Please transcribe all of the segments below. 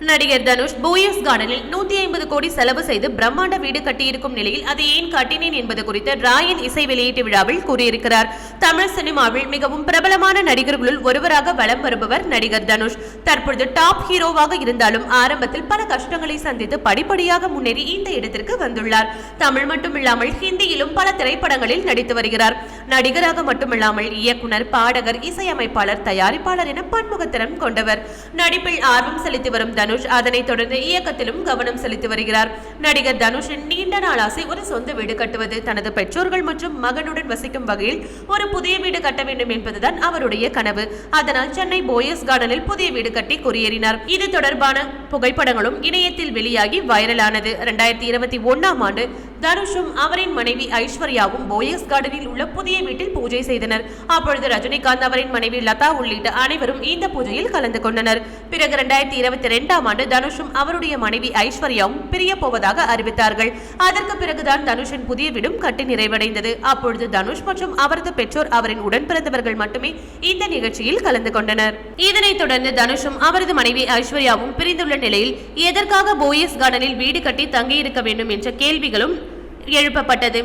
நடிகர் தனுஷ் போயஸ் கார்டனில் நூத்தி ஐம்பது கோடி செலவு செய்து பிரம்மாண்ட வீடு கட்டியிருக்கும் நிலையில் அதை ஏன் கட்டினேன் என்பது குறித்து ராயன் இசை வெளியீட்டு விழாவில் கூறியிருக்கிறார். தமிழ் சினிமாவில் மிகவும் பிரபலமான நடிகர்களுள் ஒருவராக வலம் வருபவர் நடிகர் தனுஷ். தற்பொழுது டாப் ஹீரோவாக இருந்தாலும் ஆரம்பத்தில் பல கஷ்டங்களை சந்தித்து படிப்படியாக முன்னேறி இந்த இடத்திற்கு வந்துள்ளார். தமிழ் மட்டுமில்லாமல் ஹிந்தியிலும் பல திரைப்படங்களில் நடித்து வருகிறார். நடிகராக மட்டுமில்லாமல் இயக்குனர் பாடகர் இசையமைப்பாளர் தயாரிப்பாளர் என பன்முகத்திறம் கொண்டவர். நடிப்பில் ஆர்வம் செலுத்தி வரும் தனுஷ் அதனைத் தொடர்ந்து இயக்கத்திலும் கவனம் செலுத்தி வருகிறார். நடிகர் தனுஷின் நீண்ட நாள் ஆசை ஒரு சொந்த வீடு கட்டுவது தனது பெற்றோர்கள் மற்றும் மகனுடன் வசிக்கும் வகையில் ஒரு புதிய வீடு கட்ட வேண்டும் என்பதுதான் அவருடைய கனவு. அதனால் சென்னை போயஸ் கார்டனில் புதிய வீடு கட்டி குடியேறினார். இது தொடர்பான புகைப்படங்களும் இணையத்தில் வெளியாகி வைரலானது. இரண்டாயிரத்தி இருபத்தி ஒன்னாம் ஆண்டு தனுஷும் அவரின் மனைவி ஐஸ்வர்யாவும் போயஸ் கார்டனில் உள்ள புதிய வீட்டில் பூஜை செய்தனர். அப்பொழுது ரஜினிகாந்த் அவரின் மனைவி லதா உள்ளிட்ட அனைவரும் இந்த பூஜையில் கலந்து கொண்டனர். பிறகு இரண்டாயிரத்தி இருபத்தி ரெண்டாம் ஆண்டு தனுஷும் அவருடைய மனைவி ஐஸ்வர்யாவும் பிரிய போவதாக அறிவித்தார்கள். அதற்கு பிறகுதான் தனுஷின் புதிய வீடும் கட்டி நிறைவடைந்தது. அப்பொழுது தனுஷ் மற்றும் அவரது பெற்றோர் அவரின் உடன் பிறந்தவர்கள் மட்டுமே இந்த நிகழ்ச்சியில் கலந்து கொண்டனர். இதனைத் தொடர்ந்து தனுஷும் அவரது மனைவி ஐஸ்வர்யாவும் பிரிந்துள்ள நிலையில் எதற்காக போயஸ் கார்டனில் வீடு கட்டி தங்கியிருக்க வேண்டும் என்ற கேள்விகளும் எழுப்பப்பட்டது.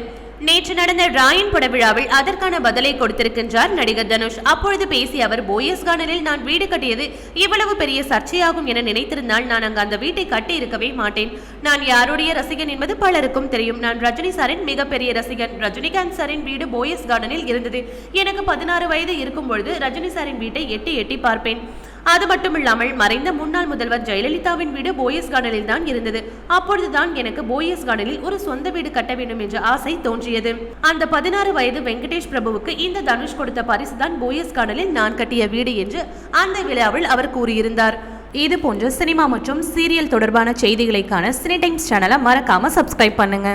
நேற்று நடந்த ராயன் பட விழாவில் அதற்கான பதிலை கொடுத்திருக்கின்றார் நடிகர் தனுஷ். அப்பொழுது பேசிய அவர் போயஸ் கார்டனில் நான் வீடு கட்டியது இவ்வளவு பெரிய சர்ச்சையாகும் என நினைத்திருந்தால் நான் அங்கு அந்த வீட்டை கட்டி இருக்கவே மாட்டேன். நான் யாருடைய ரசிகன் என்பது பலருக்கும் தெரியும். நான் ரஜினி சாரின் மிகப்பெரிய ரசிகன். ரஜினிகாந்த் சாரின் வீடு போயஸ் கார்டனில் இருந்தது. எனக்கு பதினாறு வயது இருக்கும் பொழுது ரஜினி சாரின் வீட்டை எட்டி எட்டி பார்ப்பேன். அது மட்டுமில்லாமல் மறைந்த முன்னாள் முதல்வர் ஜெயலலிதாவின் வீடு போயஸ் கார்டனில் தான் இருந்தது. அப்பொழுதுதான் எனக்கு போயஸ் கார்டனில் ஒரு சொந்த வீடு கட்ட வேண்டும் என்ற ஆசை தோன்றியது. அந்த பதினாறு வயது வெங்கடேஷ் பிரபுவுக்கு இந்த தனுஷ் கொடுத்த பரிசு தான் போயஸ் கார்டனில் நான் கட்டிய வீடு என்று அந்த விழாவில் அவர் கூறியிருந்தார். இது போன்ற சினிமா மற்றும் சீரியல் தொடர்பான செய்திகளைக்கான சினி டைம்ஸ் சேனலை மறக்காம சப்ஸ்கிரைப் பண்ணுங்க.